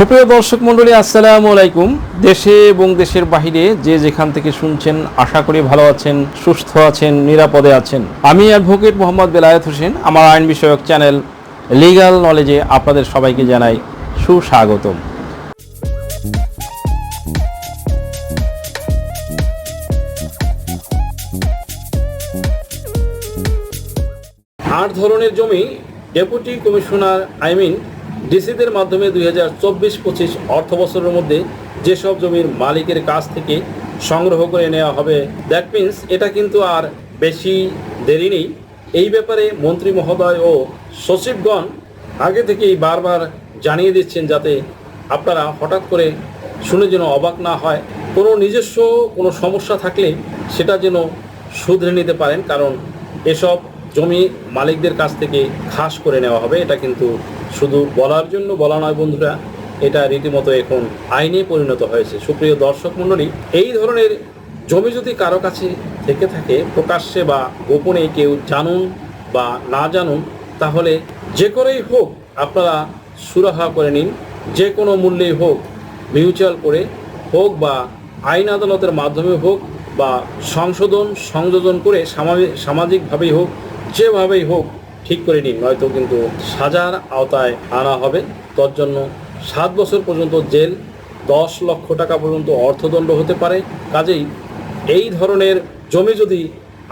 সুপ্রিয় দর্শক মণ্ডলী, আসসালামু আলাইকুম। দেশে এবং দেশের বাহিরে যে যেখান থেকে শুনছেন, আশা করি ভালো আছেন, সুস্থ আছেন, নিরাপদে আছেন। আমি অ্যাডভোকেট মোহাম্মদ বেলায়েত হোসেন। আমার আইন বিষয়ক চ্যানেল লিগ্যাল নলেজে আপনাদের সবাইকে জানাই সুস্বাগতম। আট ধরনের জমি ডেপুটি কমিশনার, আই মিন ডিসিদের মাধ্যমে দুই হাজার চব্বিশ পঁচিশ অর্থ বছরের মধ্যে যেসব জমির মালিকের কাছ থেকে সংগ্রহ করে নেওয়া হবে দ্যাট মিন্স এটা কিন্তু আর বেশি দেরি নেই। এই ব্যাপারে মন্ত্রী মহোদয় ও সচিবগণ আগে থেকেই বারবার জানিয়ে দিচ্ছেন যাতে আপনারা হঠাৎ করে শুনে যেন অবাক না হয়। কোনো নিজস্ব কোনো সমস্যা থাকলে সেটা যেন শুধরে নিতে পারেন, কারণ এসব জমি মালিকদের কাছ থেকে খাস করে নেওয়া হবে, এটা কিন্তু শুধু বলার জন্য বলা নয় বন্ধুরা, এটা রীতিমতো এখন আইনে পরিণত হয়েছে। সুপ্রিয় দর্শক মণ্ডলী, এই ধরনের জমি যদি কারও কাছে থেকে থাকে, প্রকাশ্যে বা গোপনে কেউ জানুন বা না জানুন, তাহলে যে করেই হোক আপনারা সুরাহা করে নিন। যে কোনো মূল্যেই হোক, মিউচুয়াল করে হোক বা আইন আদালতের মাধ্যমে হোক বা সংশোধন, সংযোজন করে সামাজিক সামাজিকভাবেই হোক, যেভাবেই হোক ঠিক করে নিন, নয়তো কিন্তু সাজার আওতায় আনা হবে। তোর জন্য সাত বছর পর্যন্ত জেল, দশ লক্ষ টাকা পর্যন্ত অর্থদণ্ড হতে পারে। কাজেই এই ধরনের জমি যদি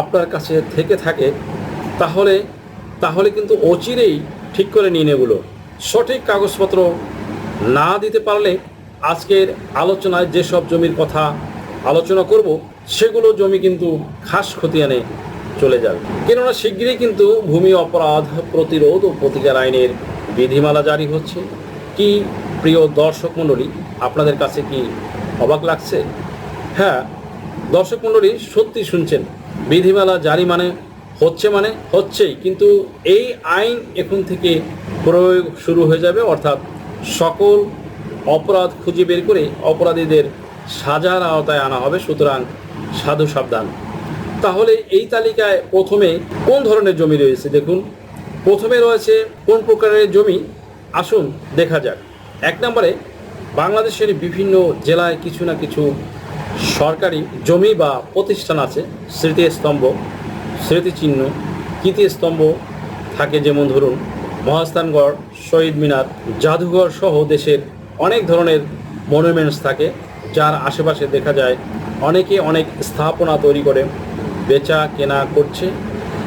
আপনার কাছে থেকে থাকে, তাহলে তাহলে কিন্তু অচিরেই ঠিক করে নিন এগুলো। সঠিক কাগজপত্র না দিতে পারলে আজকের আলোচনায় যেসব জমির কথা আলোচনা করব, সেগুলো জমি কিন্তু খাস খতিয়ানে চলে যাবে কেননা শিগগিরই কিন্তু ভূমি অপরাধ প্রতিরোধ ও প্রতিকার আইনের বিধিমালা জারি হচ্ছে। কি প্রিয় দর্শক মণ্ডলী, আপনাদের কাছে কি অবাক লাগছে? হ্যাঁ দর্শক মণ্ডলী, সত্যি শুনছেন, বিধিমালা জারি মানে হচ্ছে মানে হচ্ছেই, কিন্তু এই আইন এখন থেকে প্রয়োগ শুরু হয়ে যাবে, অর্থাৎ সকল অপরাধ খুঁজে বের করে অপরাধীদের সাজার আওতায় আনা হবে, সুতরাং সাধু সাবধান। তাহলে এই তালিকায় প্রথমে কোন ধরনের জমি রয়েছে? দেখুন, প্রথমে রয়েছে কোন প্রকারের জমি? আসুন দেখা যাক। এক নম্বরে, বাংলাদেশের বিভিন্ন জেলায় কিছু না কিছু সরকারি জমি বা প্রতিষ্ঠান আছে। স্মৃতিস্তম্ভ, স্মৃতিচিহ্ন, কীর্তিস্তম্ভ থাকে যেমন ধরুন, মহাস্থানগড়, শহীদ মিনার, জাদুঘর সহ দেশের অনেক ধরনের মনুমেন্টস থাকে, যার আশেপাশে দেখা যায় অনেকে অনেক স্থাপনা তৈরি করে। বেচা কেনা করছে।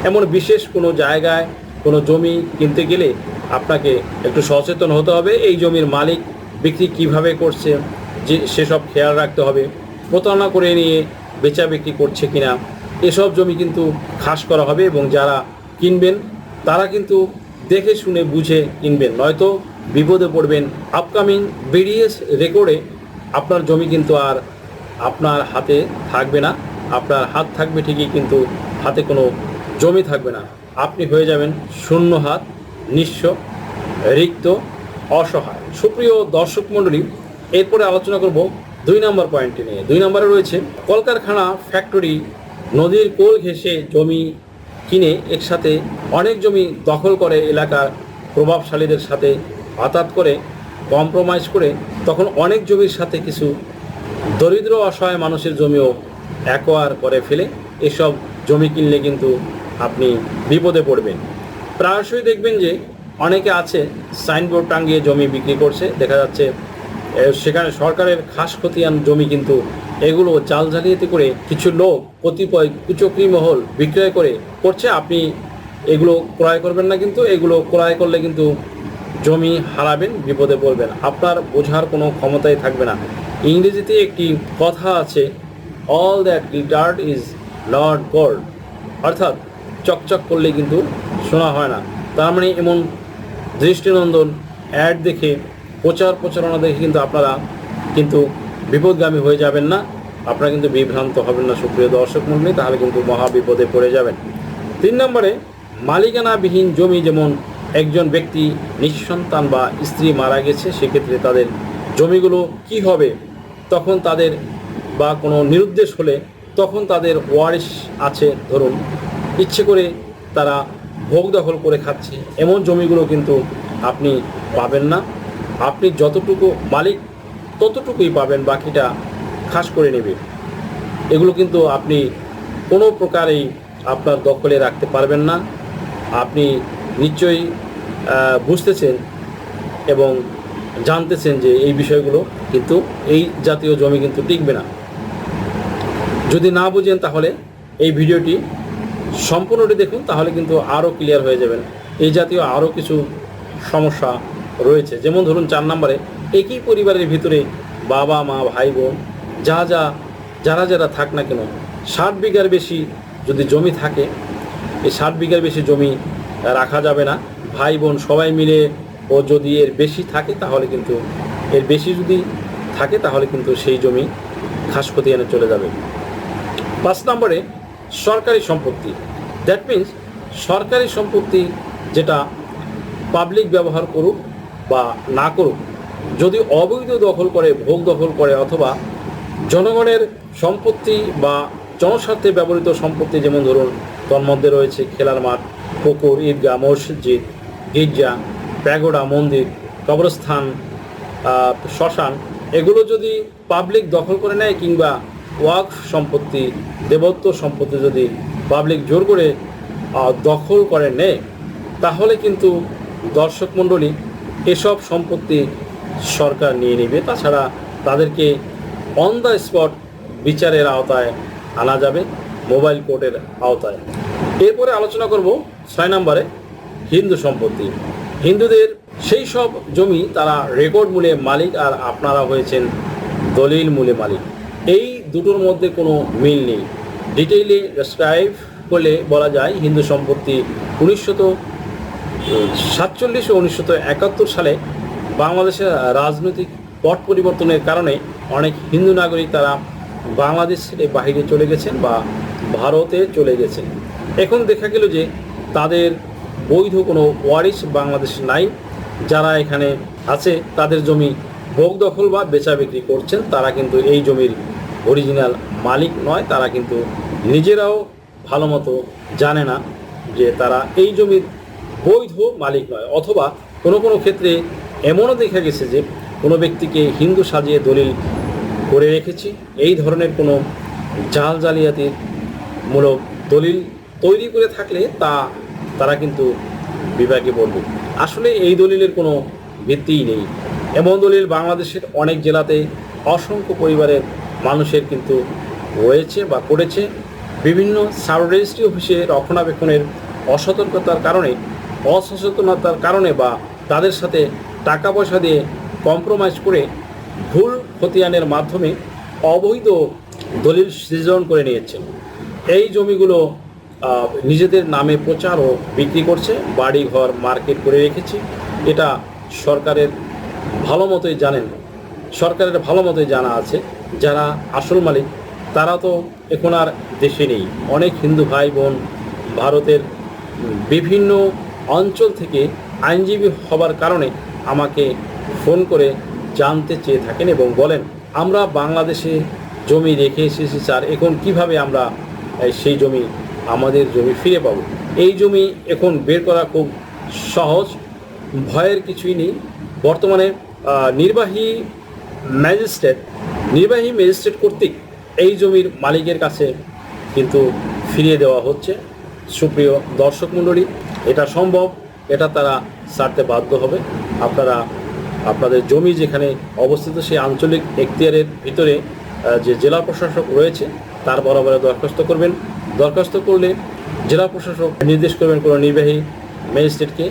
এমন বিশেষ কোনো জায়গায় কোনো জমি কিনতে গেলে আপনাকে একটু সচেতন হতে হবে, এই জমির মালিক বিক্রি কীভাবে করছে, যে সেসব খেয়াল রাখতে হবে, প্রতারণা করে নিয়ে বেচা বিক্রি করছে কিনা, এসব জমি কিন্তু খাস করা হবে এবং যারা কিনবেন, তারা কিন্তু দেখে শুনে বুঝে কিনবেন। নয়তো বিপদে পড়বেন। আপকামিং বিডিএস রেকর্ডে আপনার জমি কিন্তু আর আপনার হাতে থাকবে না। আপনার হাত থাকবে ঠিকই, কিন্তু হাতে কোনো জমি থাকবে না। আপনি হয়ে যাবেন শূন্য হাত, নিঃস্ব, রিক্ত, অসহায়। সুপ্রিয় দর্শক মণ্ডলী, এরপরে আলোচনা করব দুই নম্বর পয়েন্টটি নিয়ে। দুই নম্বরে রয়েছে, কলকারখানা ফ্যাক্টরি নদীর কোল ঘেঁষে জমি কিনে একসাথে অনেক জমি দখল করে এলাকার প্রভাবশালীদের সাথে আতাত করে কম্প্রোমাইজ করে, তখন অনেক জমির সাথে কিছু দরিদ্র অসহায় মানুষের জমিও অ্যাকোয়ার করে ফেলে এসব জমি কিনলে কিন্তু আপনি বিপদে পড়বেন। প্রায়শই দেখবেন যে অনেকে আছে, সাইনবোর্ড টাঙ্গিয়ে জমি বিক্রি করছে, দেখা যাচ্ছে সেখানে সরকারের খাস খতিয়ান জমি কিন্তু এগুলো জাল জালিয়াতি করে কিছু লোক কতিপয় কুচক্রি মহল বিক্রয় করে করছে, আপনি এগুলো ক্রয় করবেন না কিন্তু, এগুলো ক্রয় করলে কিন্তু জমি হারাবেন, বিপদে পড়বেন। আপনার বোঝার কোনো ক্ষমতাই থাকবে না। ইংরেজিতে একটি কথা আছে all that glittered is not gold অর্থাৎ চকচক করলে কিন্তু শোনা হয় না। তার মানে এমন দৃষ্টিনন্দন অ্যাড দেখে, প্রচার প্রচারণা দেখে কিন্তু আপনারা কিন্তু বিপদগামী হয়ে যাবেন না। আপনারা কিন্তু বিভ্রান্ত হবেন না, সুপ্রিয় দর্শক মন্ডলী, তাহলে কিন্তু মহা বিপদে পড়ে যাবেন। তিন নম্বরে, মালিকানাবিহীন জমি যেমন একজন ব্যক্তি নিঃসন্তান বা স্ত্রী মারা গেছে, সেক্ষেত্রে তাদের জমিগুলো কি হবে? তখন তাদের বা কোনো নিরুদ্দেশ হলে তখন তাদের ওয়ারিশ আছে ধরুন। ইচ্ছে করে তারা ভোগ দখল করে খাচ্ছে। এমন জমিগুলো কিন্তু আপনি পাবেন না। আপনি যতটুকু মালিক ততটুকুই পাবেন, বাকিটা খাস করে নেবে এগুলো কিন্তু আপনি কোনো প্রকারেই আপনার দখলে রাখতে পারবেন না। আপনি নিশ্চয়ই বুঝতেছেন এবং জানতেছেন যে এই বিষয়গুলো কিন্তু এই জাতীয় জমি কিন্তু টিকবে না। যদি না বুঝেন তাহলে এই ভিডিওটি সম্পূর্ণটি দেখুন, তাহলে কিন্তু আরও ক্লিয়ার হয়ে যাবেন। এই জাতীয় আরও কিছু সমস্যা রয়েছে। যেমন ধরুন, চার নম্বরে, একই পরিবারের ভিতরে বাবা, মা, ভাই, বোন, যা যা, যারা যারা থাক না কেন, ষাট বিঘার বেশি যদি জমি থাকে, এই ষাট বিঘার বেশি জমি রাখা যাবে না। ভাই, বোন সবাই মিলে ও যদি এর বেশি থাকে, তাহলে কিন্তু, এর বেশি যদি থাকে, তাহলে কিন্তু সেই জমি খাস খতিয়ানে চলে যাবে। পাঁচ নম্বরে সরকারি সম্পত্তি। দ্যাট মিন্স সরকারি সম্পত্তি যেটা পাবলিক ব্যবহার করুক বা না করুক, যদি অবৈধ দখল করে, ভোগ দখল করে অথবা জনগণের সম্পত্তি বা জনস্বার্থে ব্যবহৃত সম্পত্তি যেমন ধরুন তোর মধ্যে রয়েছে খেলার মাঠ, পুকুর, ঈদগাহ, মসজিদ, গির্জা, প্যাগোডা, মন্দির, কবরস্থান শ্মশান, এগুলো যদি পাবলিক দখল করে নেয় কিংবা ওয়াক সম্পত্তি, দেবত্ব সম্পত্তি যদি পাবলিক জোর করে দখল করে নেয়, তাহলে কিন্তু দর্শক মণ্ডলী এসব সম্পত্তি সরকার নিয়ে নেবে। তাছাড়া তাদেরকে অন দ্য স্পট বিচারের আওতায় আনা যাবে মোবাইল কোর্টের আওতায়। এরপরে আলোচনা করব ছয় নম্বরে হিন্দু সম্পত্তি। হিন্দুদের সেই সব জমি তারা রেকর্ড মূল্যে মালিক আর আপনারা হয়েছেন দলিল মূল্যে মালিক। এই দুটোর মধ্যে কোনো মিল নেই। ডিটেইলে ডেসক্রাইব করলে বলা যায় হিন্দু সম্পত্তি উনিশশত সাতচল্লিশ ও উনিশশো একাত্তর সালে বাংলাদেশের রাজনৈতিক পট পরিবর্তনের কারণে অনেক হিন্দু নাগরিক তারা বাংলাদেশ ছেড়ে বাইরে চলে গেছেন বা ভারতে চলে গেছেন। এখন দেখা গেল যে তাদের বৈধ কোনো ওয়ারিস বাংলাদেশ নাই। যারা এখানে আছে, তাদের জমি ভোগ দখল বা বেচা বিক্রি করছেন, তারা কিন্তু এই জমির অরিজিনাল মালিক নয়, তারা কিন্তু নিজেরাও ভালো মতো জানে না যে তারা এই জমির বৈধ মালিক নয়। অথবা কোনো কোনো ক্ষেত্রে এমনও দেখা গেছে যে কোনো ব্যক্তিকে হিন্দু সাজিয়ে দলিল করে রেখেছি। এই ধরনের কোনো জাল জালিয়াতির মূলক দলিল তৈরি করে থাকলে তা তারা কিন্তু বিভাগে বলবে আসলে এই দলিলের কোনো ভিত্তিই নেই। এমন দলিল বাংলাদেশের অনেক জেলাতে অসংখ্য পরিবারের মানুষের কিন্তু হয়েছে বা করেছে বিভিন্ন সাব রেজিস্ট্রি অফিসে রক্ষণাবেক্ষণের অসতর্কতার কারণে, অসচেতনতার কারণে বা তাদের সাথে টাকা পয়সা দিয়ে কম্প্রোমাইজ করে ভুল খতিয়ানের মাধ্যমে অবৈধ দলিল সৃজন করে নিয়েছেন এই জমিগুলো নিজেদের নামে প্রচার ও বিক্রি করছে বাড়ি ঘর মার্কেট করে রেখেছে। এটা সরকারের ভালো মতোই জানেন। সরকারের ভালো মতোই জানা আছে, যারা আসল মালিক, তারা তো এখন আর দেশে নেই। অনেক হিন্দু ভাই বোন ভারতের বিভিন্ন অঞ্চল থেকে আইনজীবী হবার কারণে আমাকে ফোন করে জানতে চেয়ে থাকেন এবং বলেন, আমরা বাংলাদেশে জমি রেখে এসেছি স্যার, এখন কীভাবে আমরা সেই জমি, আমাদের জমি ফিরে পাবো? এই জমি এখন বের করা খুব সহজ, ভয়ের কিছুই নেই। বর্তমানে নির্বাহী ম্যাজিস্ট্রেট, নির্বাহী ম্যাজিস্ট্রেট কর্তৃক এই জমির মালিকের কাছে কিন্তু ফিরিয়ে দেওয়া হচ্ছে। সুপ্রিয় দর্শক মণ্ডলী, এটা সম্ভব, এটা তারা ছাড়তে বাধ্য হবে। আপনারা, আপনাদের জমি যেখানে অবস্থিত সেই আঞ্চলিক এখতিয়ারের ভিতরে যে জেলা প্রশাসক রয়েছে, তার বরাবরে দরখাস্ত করবেন। দরখাস্ত করলে জেলা প্রশাসক নির্দেশ করবেন কোনো নির্বাহী ম্যাজিস্ট্রেটকে।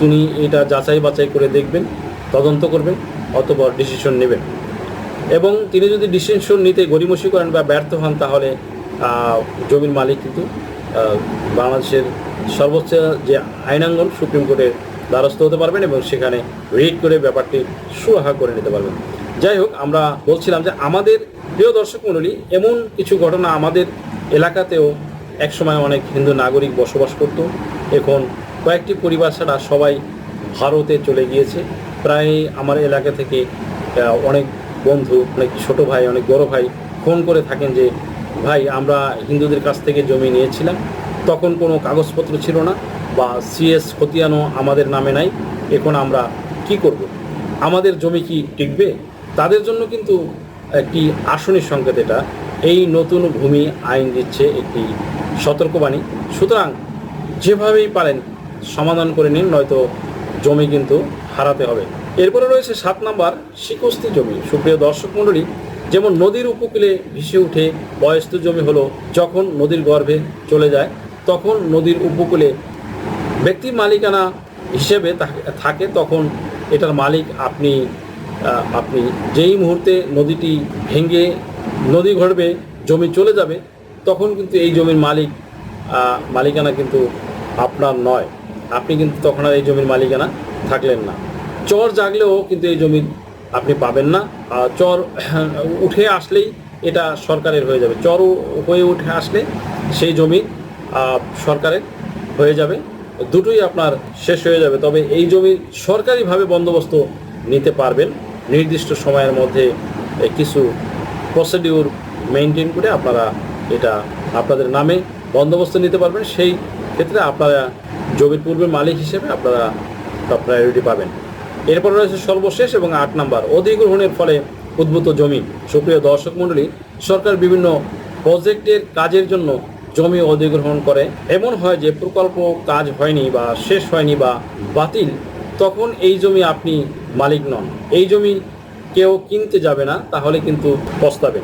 তিনি এটা যাচাই বাছাই করে দেখবেন, তদন্ত করবেন। অথবা ডিসিশন নেবেন। এবং তিনি যদি ডিসিশন নিতে গড়িমসি করেন বা ব্যর্থ হন, তাহলে জমির মালিক কিন্তু বাংলাদেশের সর্বোচ্চ যে আইনাঙ্গন সুপ্রিম কোর্টের দ্বারস্থ হতে পারবেন এবং সেখানে রিট করে ব্যাপারটি সুরাহা করে নিতে পারবেন। যাই হোক, আমরা বলছিলাম যে আমাদের প্রিয় দর্শক মণ্ডলী, এমন কিছু ঘটনা আমাদের এলাকাতেও একসময় অনেক হিন্দু নাগরিক বসবাস করত। এখন কয়েকটি পরিবার ছাড়া সবাই ভারতে চলে গিয়েছে। প্রায় আমার এলাকা থেকে অনেক বন্ধু, অনেক ছোট ভাই, অনেক বড় ভাই ফোন করে থাকেন যে, ভাই, আমরা হিন্দুদের কাছ থেকে জমি নিয়েছিলাম, তখন কোনো কাগজপত্র ছিল না বা সিএস খতিয়ানো আমাদের নামে নাই, এখন আমরা কি করব? আমাদের জমি কি টিকবে? তাদের জন্য কিন্তু একটি আসনের সংকেত এটা, এই নতুন ভূমি আইন দিচ্ছে একটি সতর্কবাণী। সুতরাং যেভাবেই পারেন সমাধান করে নিন, নয়তো জমি কিন্তু হারাতে হবে। এরপরে রয়েছে সাত নাম্বার শিকস্তি জমি। সুপ্রিয় দর্শক মণ্ডলী, যেমন নদীর উপকূলে ভেসে উঠে বয়স্ত জমি হলো, যখন নদীর গর্ভে চলে যায়, তখন নদীর উপকূলে ব্যক্তির মালিকানা হিসেবে থাকে, তখন এটার মালিক আপনি আপনি যেই মুহূর্তে নদীটি ভেঙে নদী ঘটবে জমি চলে যাবে, তখন কিন্তু এই জমির মালিক মালিকানা কিন্তু আপনার নয়। আপনি কিন্তু তখন আর এই জমির মালিকানা থাকলেন না। চর জাগলেও কিন্তু এই জমি আপনি পাবেন না। চর উঠে আসলেই এটা সরকারের হয়ে যাবে। চর হয়ে উঠে আসলে সেই জমি সরকারের হয়ে যাবে। দুটোই আপনার শেষ হয়ে যাবে। তবে এই জমি সরকারিভাবে বন্দোবস্ত নিতে পারবেন। নির্দিষ্ট সময়ের মধ্যে কিছু প্রসিডিউর মেনটেন করে আপনারা এটা আপনাদের নামে বন্দোবস্ত নিতে পারবেন। সেই ক্ষেত্রে আপনারা জমির পূর্বে মালিক হিসেবে আপনারা প্রায়োরিটি পাবেন। এরপর রয়েছে সর্বশেষ এবং আট নাম্বার অধিগ্রহণের ফলে উদ্ভূত জমি। সুপ্রিয় দর্শক মণ্ডলী, সরকার বিভিন্ন প্রজেক্টের কাজের জন্য জমি অধিগ্রহণ করে। এমন হয় যে প্রকল্প কাজ হয়নি বা শেষ হয়নি বা বাতিল, তখন এই জমি আপনি মালিক নন। এই জমি কেউ কিনতে যাবে না, তাহলে কিন্তু পস্তাবে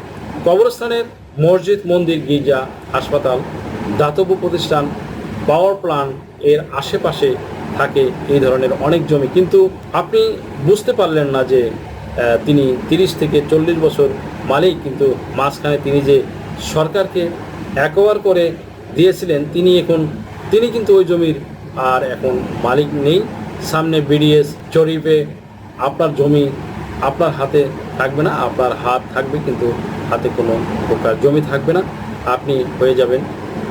কবরস্থানের মসজিদ, মন্দির, গির্জা, হাসপাতাল, দাতব্য প্রতিষ্ঠান পাওয়ার প্লান্ট এর আশেপাশে থাকে এই ধরনের অনেক জমি। কিন্তু আপনি বুঝতে পারলেন না যে তিনি তিরিশ থেকে চল্লিশ বছর মালিক, কিন্তু মাঝখানে তিনি যে সরকারকে একবার করে দিয়েছিলেন, তিনি এখন, তিনি কিন্তু ওই জমির আর এখন মালিক নেই। সামনে বিডিএস জরিপে আপনার জমি আপনার হাতে থাকবে না, আপনার হাত থাকবে, কিন্তু হাতে কোনো প্রকার জমি থাকবে না। আপনি হয়ে যাবেন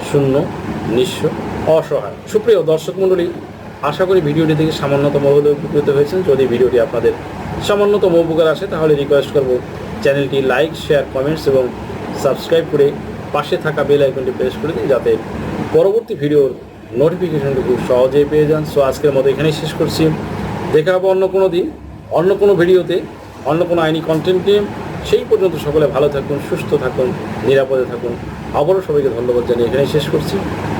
শূন্য, নিঃস্ব। অসহায়। সুপ্রিয় দর্শক মণ্ডলী, আশা করি ভিডিওটি থেকে সামান্যতম হলেও উপকৃত হয়েছেন। যদি ভিডিওটি আপনাদের সামান্যতম উপকার আসে, তাহলে রিকোয়েস্ট করব চ্যানেলটি লাইক শেয়ার কমেন্টস এবং সাবস্ক্রাইব করে পাশে থাকা বেল আইকনটি প্রেস করে দিন, যাতে পরবর্তী ভিডিওর নোটিফিকেশনটি খুব সহজেই পেয়ে যান। সো আজকের মতো এখানেই শেষ করছি। দেখা হবে অন্য কোনো দিন, অন্য কোনো ভিডিওতে অন্য কোনো আইনি কন্টেন্ট নিয়ে। সেই পর্যন্ত সকলে ভালো থাকুন, সুস্থ থাকুন, নিরাপদে থাকুন। আবারও সবাইকে ধন্যবাদ জানিয়ে এখানেই শেষ করছি।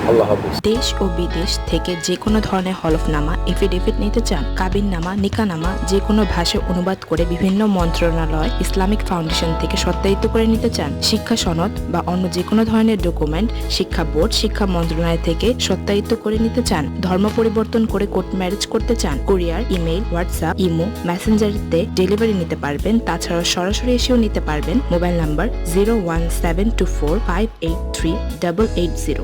আল্লাহ হাফিজ। দেশ ও বিদেশ থেকে যে কোনো ধরনের হলফনামা এফিডেভিট নিতে চান, কাবিননামা, নিকানামা, যে কোনো ভাষায় অনুবাদ করে বিভিন্ন মন্ত্রণালয়, ইসলামিক ফাউন্ডেশন থেকে সত্যায়িত করে নিতে চান, শিক্ষা সনদ বা অন্য যে কোনো ধরনের ডকুমেন্ট, শিক্ষা বোর্ড, শিক্ষা মন্ত্রণালয় থেকে সত্যায়িত করে নিতে চান, ধর্ম পরিবর্তন করে কোর্ট ম্যারেজ করতে চান, কুরিয়ার, ইমেইল, হোয়াটসঅ্যাপ, ইমো, মেসেঞ্জারিতে ডেলিভারি নিতে পারবেন তাছাড়া সরাসরি এসেও নিতে পারবেন। Mobile number zero one seven two four five eight three double eight zero.